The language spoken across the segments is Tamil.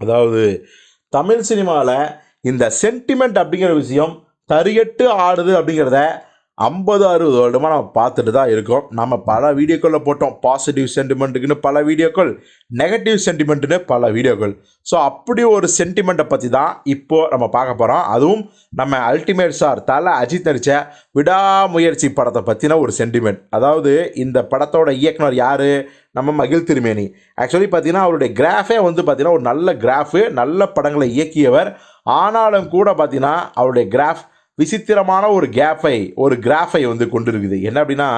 அதாவது தமிழ் சினிமாவில் இந்த சென்டிமெண்ட் அப்படிங்கிற விஷயம் தரியட்டு ஆடுது அப்படிங்கிறத ஐம்பது அறுபது வருடமாக நம்ம பார்த்துட்டு தான் இருக்கோம். நம்ம பல வீடியோக்களில் போட்டோம். பாசிட்டிவ் சென்டிமெண்ட்டுக்குன்னு பல வீடியோக்கள் நெகட்டிவ் சென்டிமெண்ட்டுன்னு பல வீடியோக்கள். ஸோ அப்படி ஒரு சென்டிமெண்ட்டை பற்றி தான் இப்போது நம்ம பார்க்க போகிறோம் அதுவும் நம்ம அல்டிமேட் சார் தலை அஜித் நடித்த விடாமுயற்சி படத்தை பற்றின ஒரு சென்டிமெண்ட் அதாவது இந்த படத்தோட இயக்குனர் யார்? நம்ம மகிழ் திருமேனி. ஆக்சுவலி பார்த்தீங்கன்னா அவருடைய கிராஃபே வந்து பார்த்தீங்கன்னா ஒரு நல்ல கிராஃபு நல்ல படங்களை இயக்கியவர். ஆனாலும் கூட பார்த்தீங்கன்னா அவருடைய கிராஃப் விசித்திரமான ஒரு கேஃபை ஒரு கிராஃபை வந்து கொண்டிருக்குது. என்ன அப்படின்னா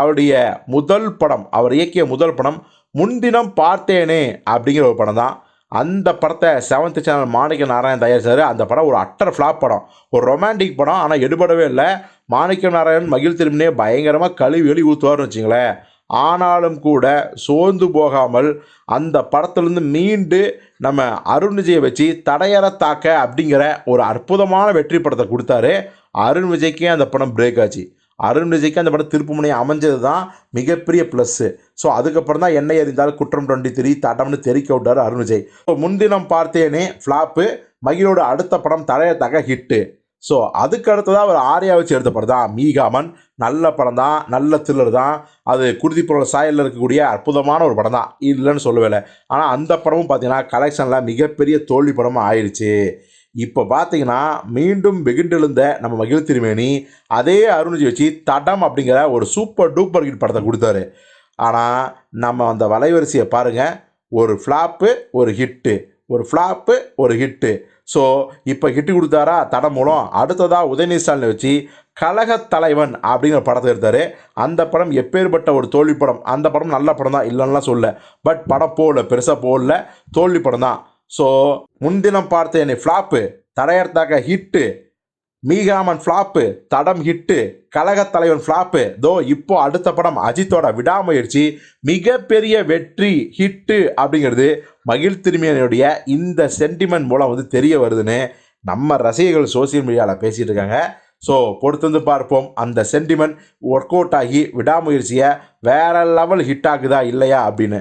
அவருடைய முதல் படம் அவர் இயக்கிய முதல் படம் முன்தினம் பார்த்தேனே அப்படிங்கிற ஒரு படம் தான். அந்த படத்தை செவன்த் சேனல் மாணிக்க நாராயண் தயாரித்தார் அந்த படம் ஒரு அட்டர் ஃப்ளாப் படம். ஒரு ரொமான்டிக் படம் ஆனால் எடுபடவே இல்லை. மாணிக்க நாராயண் மகிழ் திரும்பினே பயங்கரமாக கழுவி வெளி ஊற்றுவார்னு வச்சுங்களேன். ஆனாலும் கூட சோர்ந்து போகாமல் அந்த படத்துலேருந்து மீண்டு நம்ம அருண் விஜயை வச்சு தடையற தாக்க அப்படிங்கிற ஒரு அற்புதமான வெற்றி படத்தை கொடுத்தாரு. அருண் விஜய்க்கே அந்த படம் பிரேக் ஆச்சு. அருண் விஜய்க்கு அந்த படம் திருப்புமுனை அமைஞ்சது தான் மிகப்பெரிய ப்ளஸ்ஸு ஸோ அதுக்கப்புறம் தான் என்னை அறிந்தால் குற்றம் டுவெண்ட்டி த்ரீ தடம்னு தெரிக்க விட்டார் அருண் விஜய். ஸோ முன்தினம் பார்த்தேனே ஃப்ளாப்பு மகிழோட அடுத்த படம் தடையத்தக்க ஹிட்டு ஸோ அதுக்கு அடுத்ததாக அவர் ஆர்யா வச்சு எடுத்த படம் தான் மீகாமன். நல்ல படம் தான் நல்ல த்ரில்லர் தான். அது குருதிப்புற சாயலில் இருக்கக்கூடிய அற்புதமான ஒரு படம் தான். இல்லைன்னு சொல்லவே ஆனால் அந்த படமும் பார்த்தீங்கன்னா கலெக்ஷனில் மிகப்பெரிய தோல்வி படமாக ஆயிடுச்சு இப்போ பார்த்தீங்கன்னா மீண்டும் வெகுண்டெழுந்த நம்ம மகிழ் திருமேனி அதே அருண்ஜி வச்சு தடம் அப்படிங்கிற ஒரு சூப்பர் டூப்பர் ஹிட் படத்தை கொடுத்தாரு. ஆனால் நம்ம அந்த வலைவரிசையை பாருங்கள் ஒரு ஃப்ளாப்பு ஒரு ஹிட்டு ஒரு ஃப்ளாப்பு ஒரு ஹிட்டு ஸோ இப்போ ஹிட்டு கொடுத்தாரா? தடம் மூலம். அடுத்ததாக உதயநிதி ஸ்டாலினை வச்சு கழகத் தலைவன் அப்படிங்கிற படத்தை எடுத்தார் அந்த படம் எப்பேற்பட்ட ஒரு தோல்வி படம்? அந்த படம் நல்ல படம் தான் இல்லைன்னா சொல்ல பட் படம் போடல பெருசாக போடல. தோல்வி படம் தான் ஸோ முன்தினம் பார்த்த என்னை ஃப்ளாப்பு தடையர்த்தாக்க hit மீகாமன் flop Thadam hit Kalaga Thalaivan flop தோ இப்போ அடுத்த படம் அஜித்தோட விடாமுயற்சி மிகப்பெரிய வெற்றி ஹிட்டு அப்படிங்கிறது மகிழ் திருமியனுடைய இந்த சென்டிமெண்ட் மூலம் வந்து தெரிய வருதுன்னு நம்ம ரசிகர்கள் சோசியல் மீடியாவில் பேசிகிட்டு இருக்காங்க. ஸோ பொறுத்து வந்து பார்ப்போம். அந்த சென்டிமெண்ட் ஒர்க் அவுட் ஆகி விடாமுயற்சியை வேற லெவல் ஹிட் ஆகுதா இல்லையா அப்படின்னு.